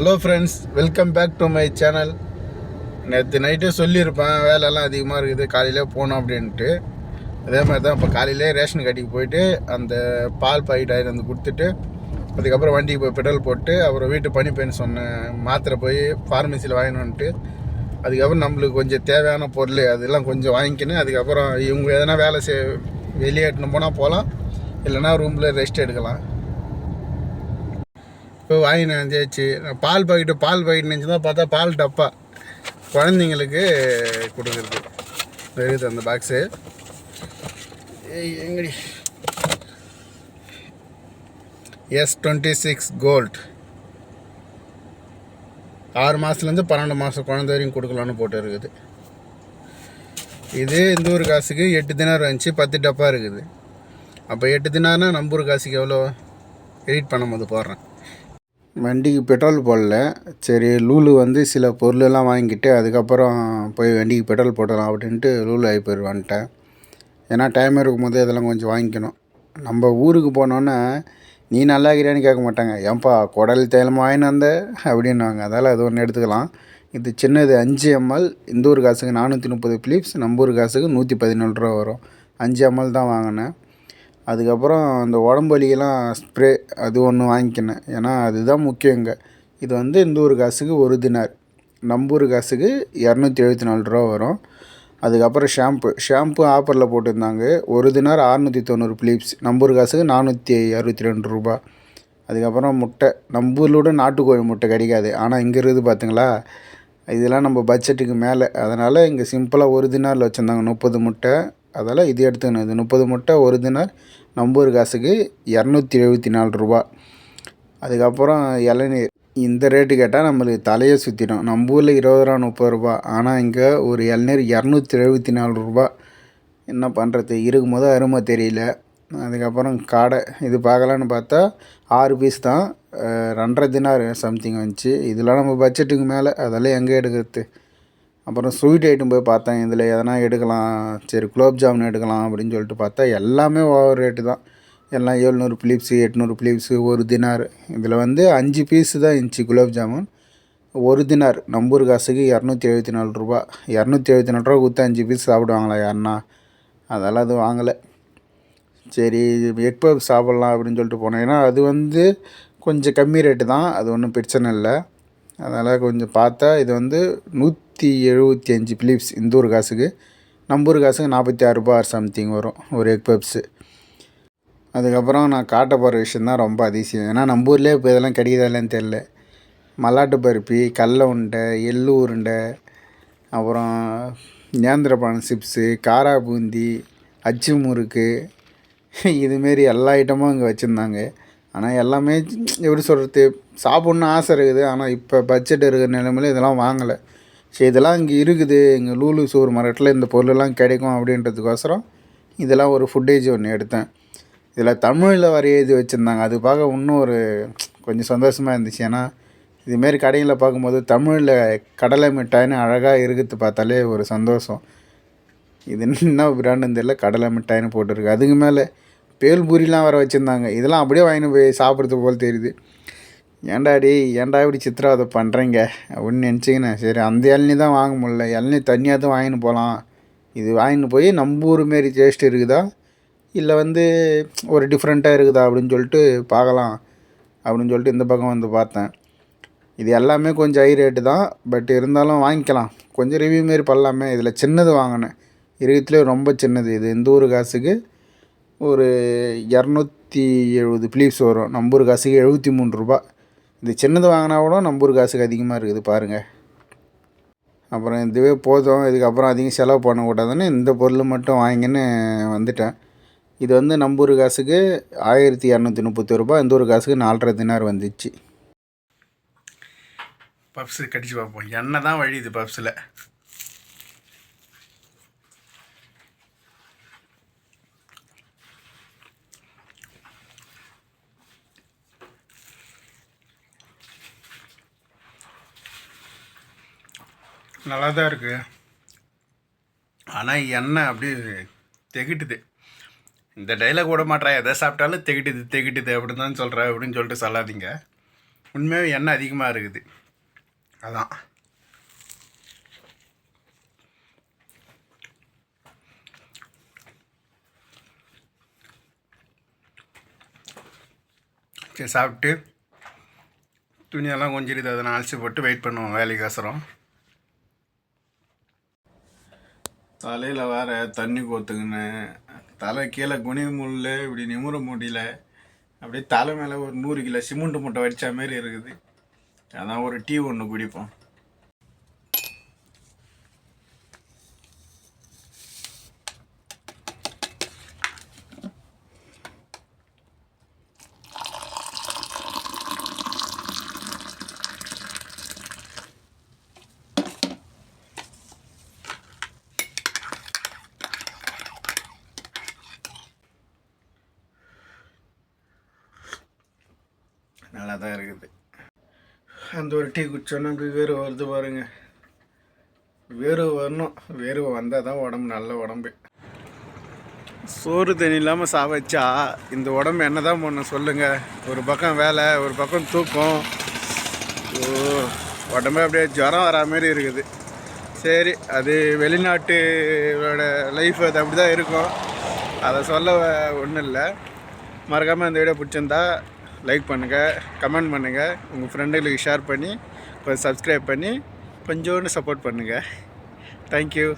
Hello friends welcome back to my channel நேற்று நைட்டே சொல்லியிருப்பேன் வேலையெல்லாம் அதிகமாக இருக்குது காலையில் போகணும் அப்படின்ட்டு. அதே மாதிரி தான் இப்போ காலையிலே ரேஷன் கடைக்கு போயிட்டு அந்த பால் பாக்கெட் ஆயிரம் வந்து கொடுத்துட்டு அதுக்கப்புறம் வண்டிக்கு போய் பெட்ரோல் போட்டு அப்புறம் வீட்டு பனி பெண் சொன்ன மாத்திரை போய் ஃபார்மசியில் வாங்கினு வந்துட்டு அதுக்கப்புறம் நம்மளுக்கு கொஞ்சம் தேவையான பொருள் அதெல்லாம் கொஞ்சம் வாங்கிக்கின்னு அதுக்கப்புறம் இவங்க எதனா வேலை செய் வெளியே எடுத்துன்னு போனால் போகலாம் இல்லைன்னா ரூமில் ரெஸ்ட் எடுக்கலாம். இப்போ வாங்கினு வந்தாச்சு பால் பாக்கெட்டு பால் பாக்கெட் நினச்சி தான் பார்த்தா பால் டப்பா. குழந்தைங்களுக்கு கொடுக்குறது. தெரியுது அந்த பாக்ஸு எங்கடி? எஸ் டுவெண்ட்டி சிக்ஸ் கோல்ட் ஆறு மாதத்துலேருந்து பன்னெண்டு மாதம் குழந்தை வரையும் கொடுக்கலான்னு போட்டு இருக்குது. இது இந்த ஊர் காசுக்கு எட்டு தினார் வந்துச்சு பத்து டப்பா இருக்குது. அப்போ எட்டு தினார்னா நம்ம காசுக்கு எவ்வளோ எடிட் பண்ணும்போது போடுறேன். வண்டிக்கு பெட்ரோல் போடல. சரி லூலு வந்து சில பொருளெல்லாம் வாங்கிட்டு அதுக்கப்புறம் போய் வண்டிக்கு பெட்ரோல் போடலாம் அப்படின்ட்டு லூலு ஆகி போய் வந்துட்டேன். ஏன்னா டைம் இருக்கும்போது இதெல்லாம் கொஞ்சம் வாங்கிக்கணும். நம்ம ஊருக்கு போனோன்னே நீ நல்லா இருக்கிறியான்னு கேட்க மாட்டாங்க. ஏன்பா குடல் தைலம் வாங்கினு வந்த? அப்படின்வாங்க அதால் அது ஒன்று எடுத்துக்கலாம். இது சின்னது அஞ்சு எம்எல். இந்த ஊர் காசுக்கு நானூற்றி முப்பது பிலிப்ஸ் நம்ம ஊர் காசுக்கு நூற்றி பதினேழு ரூபா வரும். அஞ்சு எம்எல் தான் வாங்கினேன். அதுக்கப்புறம் இந்த உடம்பு வலிக்கெல்லாம் ஸ்ப்ரே அது ஒன்று வாங்கிக்கினேன். ஏன்னா அதுதான் முக்கியம் இங்கே. இது வந்து இந்த ஒரு காசுக்கு ஒரு தினார். நம்பூர் காசுக்கு இரநூத்தி எழுபத்தி நாலு ரூபா வரும். அதுக்கப்புறம் ஷாம்பு ஷாம்பு ஆஃபரில் போட்டிருந்தாங்க. ஒரு தினார் அறநூற்றி தொண்ணூறு பிலிப்ஸ் நம்பூர் காசுக்கு நானூற்றி அறுபத்தி ரெண்டு ரூபா. அதுக்கப்புறம் முட்டை. நம்பூரிலோட நாட்டுக்கோழி முட்டை கிடைக்காது. ஆனால் இங்கே இருக்குது பார்த்தீங்களா இதெல்லாம் நம்ம பட்ஜெட்டுக்கு மேலே. அதனால் இங்கே சிம்பிளாக ஒரு தினாரில் வச்சுருந்தாங்க. முப்பது முட்டை. அதால் இது எடுத்துக்கணும். இது முப்பது முட்டை ஒரு தினார் நம்பூர் காசுக்கு இரநூத்தி எழுபத்தி நாலு ரூபா. அதுக்கப்புறம் இளநீர். இந்த ரேட்டு கேட்டால் நம்மளுக்கு தலையை சுற்றிடும் நம்ம ஊரில் இருபது ரூபா முப்பது ரூபா. ஆனால் இங்கே ஒரு இளநீர் இரநூத்தி எழுபத்தி நாலு ரூபா. என்ன பண்ணுறது இருக்கும்போது அருமை தெரியல. அதுக்கப்புறம் காடை. இது பார்க்கலான்னு பார்த்தா ஆறு பீஸ் தான். ரெண்டரை தினார் சம்திங் வந்துச்சு. இதெல்லாம் நம்ம பட்ஜெட்டுக்கு மேலே. அதெல்லாம் எங்கே எடுக்கிறது? அப்புறம் ஸ்வீட் ஐட்டம் போய் பார்த்தேன். இதில் எதனா எடுக்கலாம். சரி குலோப் ஜாமுன் எடுக்கலாம் அப்படின்னு சொல்லிட்டு பார்த்தா எல்லாமே ஓவர் ரேட்டு தான். எல்லாம் ஏழ்நூறு பிலிப்ஸு எட்நூறு பிலிப்ஸு ஒரு தினார். இதில் வந்து அஞ்சு பீஸு தான் இருந்துச்சு குலோப் ஜாமுன். ஒரு தினார். நம்பூர் காசுக்கு இரநூத்தி எழுபத்தி நாலு ரூபா. இரநூத்தி எழுபத்தி நாலு ரூபா கொடுத்து அஞ்சு பீஸ் சாப்பிடுவாங்களா யாருன்னா? அதெல்லாம் அது வாங்கலை. சரி எக் பப் சாப்பிட்லாம் அப்படின்னு சொல்லிட்டு போனேன். ஏன்னா அது வந்து கொஞ்சம் கம்மி ரேட்டு தான். அது ஒன்றும் பிரச்சனை இல்லை. அதனால் கொஞ்சம் பார்த்தா இது வந்து நூற்றி எழுபத்தி அஞ்சு பிலிப்ஸ் இந்த ஒரு காசுக்கு. நம்ம ஊர் காசுக்கு நாற்பத்தி ஆறு ரூபா சம்திங் வரும் ஒரு எக் பப்ஸு அதுக்கப்புறம் நான் காட்ட போகிற விஷயம் தான் ரொம்ப அதிசயம். ஏன்னா நம்ம ஊர்லேயே இப்போ இதெல்லாம் கிடைக்குதா இல்லைன்னு தெரில மல்லாட்டு பருப்பி கடல உருண்டை எள்ளு உருண்டை அப்புறம் நேந்திரப்பான சிப்ஸு காரா பூந்தி அச்சு முறுக்கு இதுமாரி எல்லா ஐட்டமும் இங்கே வச்சுருந்தாங்க. ஆனால் எல்லாமே எப்படி சொல்கிறது சாப்பிட்ணுன்னு ஆசை இருக்குது. ஆனால் இப்போ பட்ஜெட் இருக்கிற நிலைமையில இதெல்லாம் வாங்கலை. சரி இதெல்லாம் இங்கே இருக்குது. இங்கே லூலு சூர் மார்க்கெட்டில் இந்த பொருளெல்லாம் கிடைக்கும் அப்படின்றதுக்கோசரம் இதெல்லாம் ஒரு ஃபுட்டேஜ் ஒன்று எடுத்தேன். இதில் தமிழில் வர எழுதி வச்சுருந்தாங்க. அது பார்க்க இன்னும் ஒரு கொஞ்சம் சந்தோஷமாக இருந்துச்சு. ஏன்னா இதுமாரி கடைகளில் பார்க்கும்போது தமிழில் கடலை மிட்டாய்னு அழகாக இருக்குது பார்த்தாலே ஒரு சந்தோஷம். இது என்ன பிராண்டுன்னு தெரியல. கடலை மிட்டாய்னு போட்டிருக்கு. அதுக்கு மேலே பேல்பூரிலாம் வர வச்சுருந்தாங்க. இதெல்லாம் அப்படியே வாங்கின்னு போய் சாப்பிட்றது போல் தெரியுது. ஏன்டா டேய் ஏன்டா இப்படி சித்திரவதை பண்ணுறீங்க அப்படின்னு நினச்சிக்கினேன் சரி அந்த இளநீ தான் வாங்க முடில இளநீ தனியாக தான் வாங்கின்னு போகலாம். இது வாங்கின்னு போய் நம்ம ஊர் மாரி டேஸ்ட் இருக்குதா? இல்லை வந்து ஒரு டிஃப்ரெண்ட்டாக இருக்குதா அப்படின்னு சொல்லிட்டு பார்க்கலாம். அப்படின்னு சொல்லிட்டு இந்த பக்கம் வந்து பார்த்தேன். இது எல்லாமே கொஞ்சம் ஹை ரேட்டு தான். பட் இருந்தாலும் வாங்கிக்கலாம். கொஞ்சம் ரிவ்யூ மாரி பண்ணலாமே. இதில் சின்னது வாங்கினேன். இருக்கிறதுலே ரொம்ப சின்னது. இது இந்த ஊர் காசுக்கு ஒரு இரநூத்தி எழுபது பிலீப்ஸ் வரும். நம்பூர் காசுக்கு எழுபத்தி மூணு ரூபா. இது சின்னது வாங்கினா கூட நம்பூர் காசுக்கு அதிகமாக இருக்குது பாருங்கள் அப்புறம் இதுவே போதும். இதுக்கப்புறம் அதிகம் செலவு பண்ணக்கூடாதுன்னு இந்த பொருள் மட்டும் வாங்கின்னு வந்துட்டேன். இது வந்து நம்பூர் காசுக்கு ஆயிரத்தி இரநூத்தி முப்பத்தி ரூபா. இந்த ஒரு காசுக்கு நாலரை தினார் வந்துச்சு. பப்ஸு கடிச்சு பார்ப்போம். எண்ணெய் தான் வழியுது பப்ஸில். நல்லா தான் இருக்குது ஆனால் எண்ணெய் அப்படியே தெகிட்டுது. இந்த டைலாக் விட மாட்டா எதை சாப்பிட்டாலும் தெகிட்டுது தெகிட்டுது அப்படின்னு தான் சொல்கிற அப்படின்னு சொல்லிட்டு சொல்லாதீங்க. உண்மையாகவே எண்ணெய் அதிகமாக இருக்குது. அதான். சரி சாப்பிட்டு துணியெல்லாம் கொஞ்சிருது அதை நான் அலசி போட்டு வெயிட் பண்ணுவோம் வேலைக்கு அசுரம் தலையில் வேற தண்ணி கோத்துக்கின்னு தலை கீழே குனி முள்ள இப்படி நிமிர முடியல. அப்படியே தலை மேலே ஒரு நூறு கிலோ சிமெண்ட் மூட்டை வடித்த மாரி இருக்குது. அதான் ஒரு டீ ஒன்று குடிப்போம் நல்லா தான் இருக்குது. அந்த ஒரு டீ குடிச்சோன்னா அப்படி வேர்வை வருது பாருங்க. வேர்வை வரணும். வேர்வை வந்தால் தான் உடம்பு நல்ல உடம்பு. சோறு தண்ணி இல்லாமல் சாவச்சா இந்த உடம்பு என்ன தான் பண்ணும் சொல்லுங்கள் ஒரு பக்கம் வேலை ஒரு பக்கம் தூக்கம். ஓ உடம்பே அப்படியே ஜுரம் வரா மாதிரி இருக்குது. சரி அது வெளிநாட்டோட லைஃப் அது அப்படி தான் இருக்கும். அதை சொல்ல ஒன்றும் இல்லை மறக்காமல் இந்த வீடியோ பிடிச்சிருந்தா லைக் பண்ணுங்கள் கமெண்ட் பண்ணுங்கள் உங்கள் ஃப்ரெண்டுகளுக்கு ஷேர் பண்ணி கொஞ்சம் சப்ஸ்கிரைப் பண்ணி கொஞ்சோண்டு சப்போர்ட் பண்ணுங்கள் தேங்க்யூ